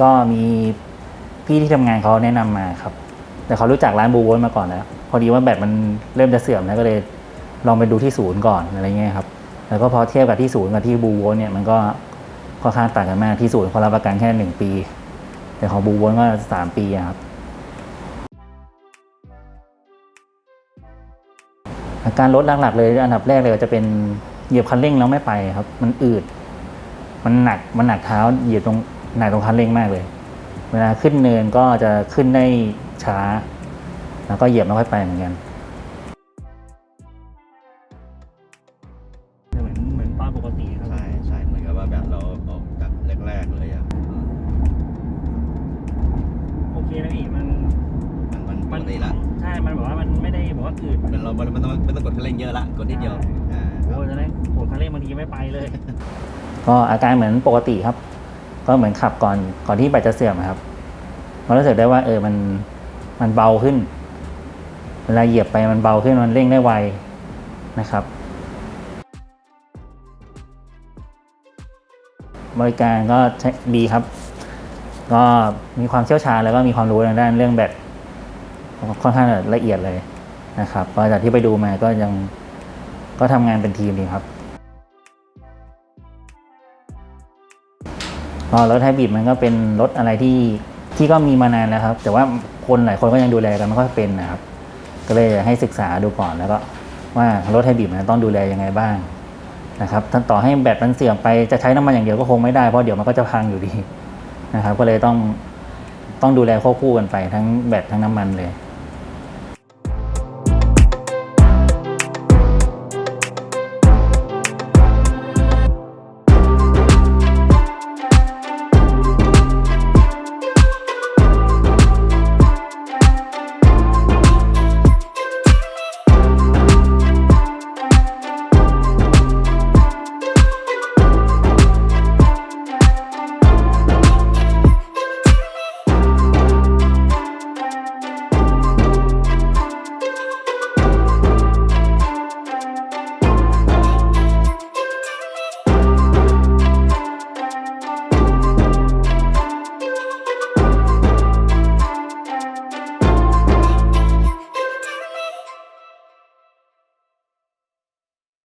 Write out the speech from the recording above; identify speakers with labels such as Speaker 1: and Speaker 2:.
Speaker 1: ก็มีพี่ที่ทำงานเขาแนะนำมาครับ แต่เขารู้จักร้านบูโวนมาก่อนแล้วพอดีว่าแบตมันเริ่มจะเสื่อมแล้วก็เลยลองไปดูที่ศูนย์ก่อนอะไรเงี้ยครับ แล้วก็พอเทียบกับที่ศูนย์กับที่บูโวนเนี่ยมันก็ค่อนข้างต่างกันมากที่ศูนย์เขารับประกันแค่หนึ่งปี แต่ของบูโวนก็สามปีครับอาการลดหลักๆเลยอันดับแรกเลยจะเป็นเหยียบคันเร่งแล้วไม่ไปครับ มันอืด มันหนักมันหนักเท้าเหยียบตรง หนักตรงคันเร่งมากเลย เวลาขึ้นเนินก็จะขึ้นได้ช้า แล้วก็เหยียบไม่ค่อยไปเหมือนกันเหมือนเหมือนตอนปกติครับ
Speaker 2: ใช่ใช่เหมือนกับว่าแบบเราออกจากแรกๆเลยอะอืม
Speaker 1: โอเคนะพี่มัน
Speaker 2: มันมันปกติละ
Speaker 1: ใช่มันแบบว่ามันไม่ได้บอกว่าอืด
Speaker 2: เหมือนเราไม่ต้องไม่ต้องกดคันเร่งเยอะละกดนิดเดียวอ่าค
Speaker 1: โอ้
Speaker 2: รับ
Speaker 1: จะได้โหคันเร่งบางทีไม่ไปเลย ก็อาการเหมือนปกติครับ ก็เหมือนขับก่อนก่อนที่แบตจะเสื่อมครับมันรู้สึกได้ว่าเออมันมันเบาขึ้น เวลาเหยียบไปมันเบาขึ้นมันเร่งได้ไวนะครับ บริการก็ใช้ดีครับ ก็มีความเชี่ยวชาญแล้วก็มีความรู้ในด้านเรื่องแบตค่อนข้างละเอียดเลยนะครับก็จากที่ไปดูมาก็ยังก็ทำงานเป็นทีมดีครับ รถไฮบริดมันก็เป็นรถอะไรที่ที่ก็มีมานานแล้วครับ แต่ว่าคนหลายคนก็ยังดูแลกันไม่ค่อยเป็นนะครับ ก็เลยให้ศึกษาดูก่อนแล้วก็ว่ารถไฮบริดมันต้องดูแลยังไงบ้างนะครับถ้าต่อให้แบตมันเสื่อมไปจะใช้น้ำมันอย่างเดียวก็คงไม่ได้เพราะเดี๋ยวมันก็จะพังอยู่ดีนะครับ ก็เลยต้องต้องดูแลควบคู่กันไปทั้งแบตทั้งน้ำมันเลย